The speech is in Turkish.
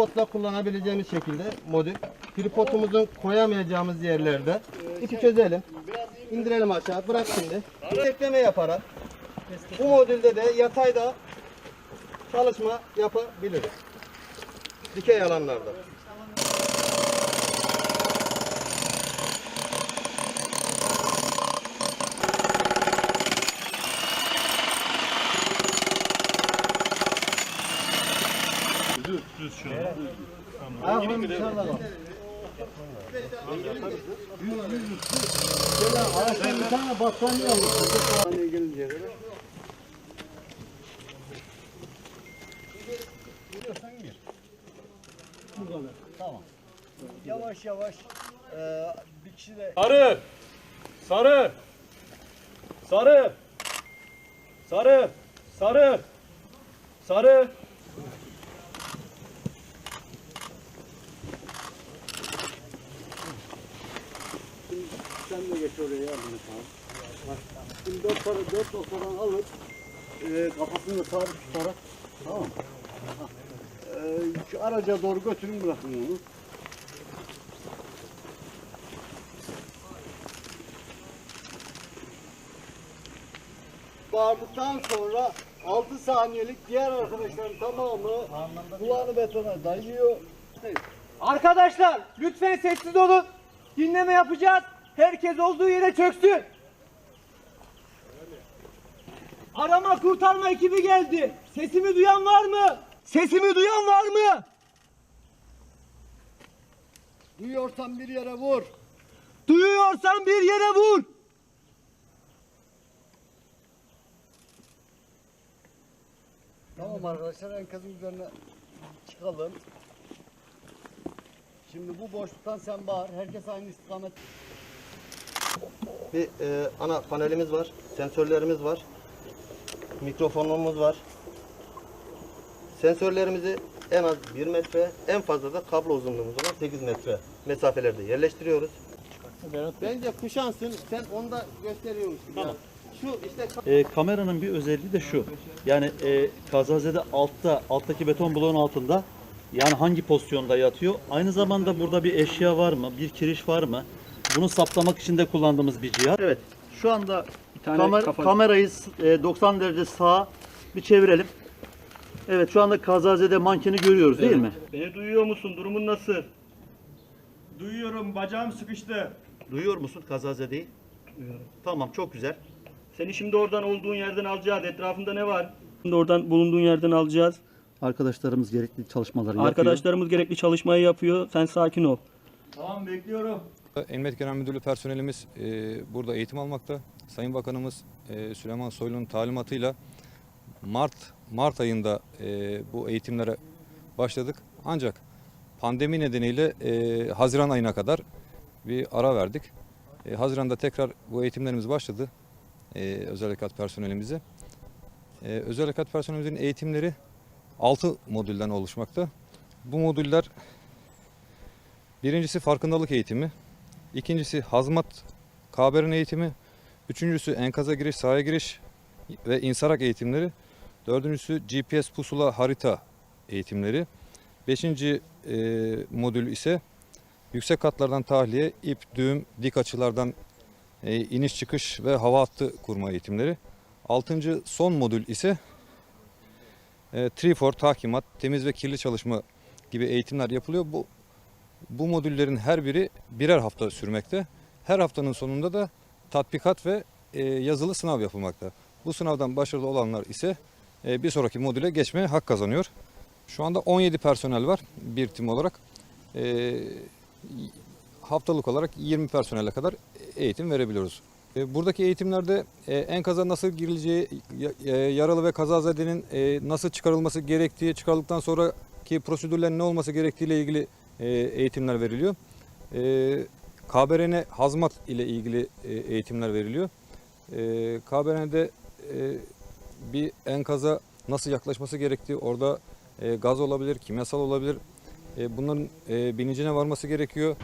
tripodla kullanabileceğimiz şekilde modül. Tripodumuzun koyamayacağımız yerlerde ipi çözelim. indirelim aşağı. Bırak şimdi. Tekleme yaparak bu modülde de yatayda çalışma yapabiliriz. Dikey alanlarda. Ayaklarım dışarıda kal. Ayaklarım bir tane battaniye alın. Yavaş yavaş e, bir kişi de Sarı. Sarı. Sarı. Sarı. Sarı. Sarı. Sen de geç oraya yardım et abi. Şimdi dört, tane, dört noktadan alıp e, kafasını da sabit tutarak tamam mı? E, araca doğru götürün bırakın onu. Bağırdıktan sonra 6 saniyelik diğer arkadaşların tamamı kulağını betona dayıyor. Arkadaşlar lütfen sessiz olun. Dinleme yapacağız. Herkes olduğu yere çöksün. Arama kurtarma ekibi geldi. Sesimi duyan var mı? Sesimi duyan var mı? Duyuyorsan bir yere vur. Duyuyorsan bir yere vur. Tamam arkadaşlar enkazın üzerine çıkalım. Şimdi bu boşluktan sen bağır. Herkes aynı istikamet. Bir e, ana panelimiz var. Sensörlerimiz var. Mikrofonumuz var. Sensörlerimizi en az 1 metre, en fazla da kablo uzunluğumuz olan 8 metre mesafelerde yerleştiriyoruz. Bence kuşansın. Sen onda gösteriyormuşsun. Tamam. Şu işte E, kameranın bir özelliği de şu. Yani e, kazazede altta, alttaki beton bloğun altında yani hangi pozisyonda yatıyor? Aynı zamanda burada bir eşya var mı? Bir kiriş var mı? Bunu saptamak için de kullandığımız bir cihaz. Evet. Şu anda kamer- kamerayı e, 90 derece sağa bir çevirelim. Evet şu anda kazazede mankeni görüyoruz değil mi? Beni duyuyor musun? Durumun nasıl? Duyuyorum. Bacağım sıkıştı. Duyuyor musun kazazedeyi? Tamam çok güzel. Seni şimdi oradan olduğun yerden alacağız. Etrafında ne var? Şimdi oradan bulunduğun yerden alacağız. Arkadaşlarımız gerekli çalışmaları yapıyor. Arkadaşlarımız gerekli çalışmayı yapıyor. Sen sakin ol. Tamam bekliyorum. Emniyet Genel Müdürlüğü personelimiz e, burada eğitim almakta. Sayın Bakanımız e, Süleyman Soylu'nun talimatıyla Mart Mart ayında e, bu eğitimlere başladık. Ancak pandemi nedeniyle Haziran ayına kadar bir ara verdik. Haziran'da tekrar bu eğitimlerimiz başladı. E, özel harekat personelimizi. E, özel harekat personelimizin eğitimleri 6 modülden oluşmakta. Bu modüller birincisi farkındalık eğitimi, İkincisi hazmat kaberin eğitimi. Üçüncüsü enkaza giriş, sahaya giriş ve insarak eğitimleri. Dördüncüsü GPS pusula harita eğitimleri. Beşinci e, modül ise yüksek katlardan tahliye, ip, düğüm, dik açılardan e, iniş çıkış ve hava hattı kurma eğitimleri. Altıncı son modül ise e, trifor, tahkimat, temiz ve kirli çalışma gibi eğitimler yapılıyor. Bu bu modüllerin her biri birer hafta sürmekte. Her haftanın sonunda da tatbikat ve e, yazılı sınav yapılmakta. Bu sınavdan başarılı olanlar ise e, bir sonraki modüle geçmeye hak kazanıyor. Şu anda 17 personel var bir tim olarak. E, haftalık olarak 20 personele kadar eğitim verebiliyoruz. E, Buradaki eğitimlerde e, enkaza nasıl girileceği, e, yaralı ve kazazedenin nasıl çıkarılması gerektiği, çıkarıldıktan sonraki prosedürlerin ne olması gerektiği ile ilgili eğitimler veriliyor. E, KBRN hazmat ile ilgili e, eğitimler veriliyor. E, KBRN'de e, bir enkaza nasıl yaklaşması gerektiği, orada e, gaz olabilir, kimyasal olabilir. E, bunların e, bilincine varması gerekiyor.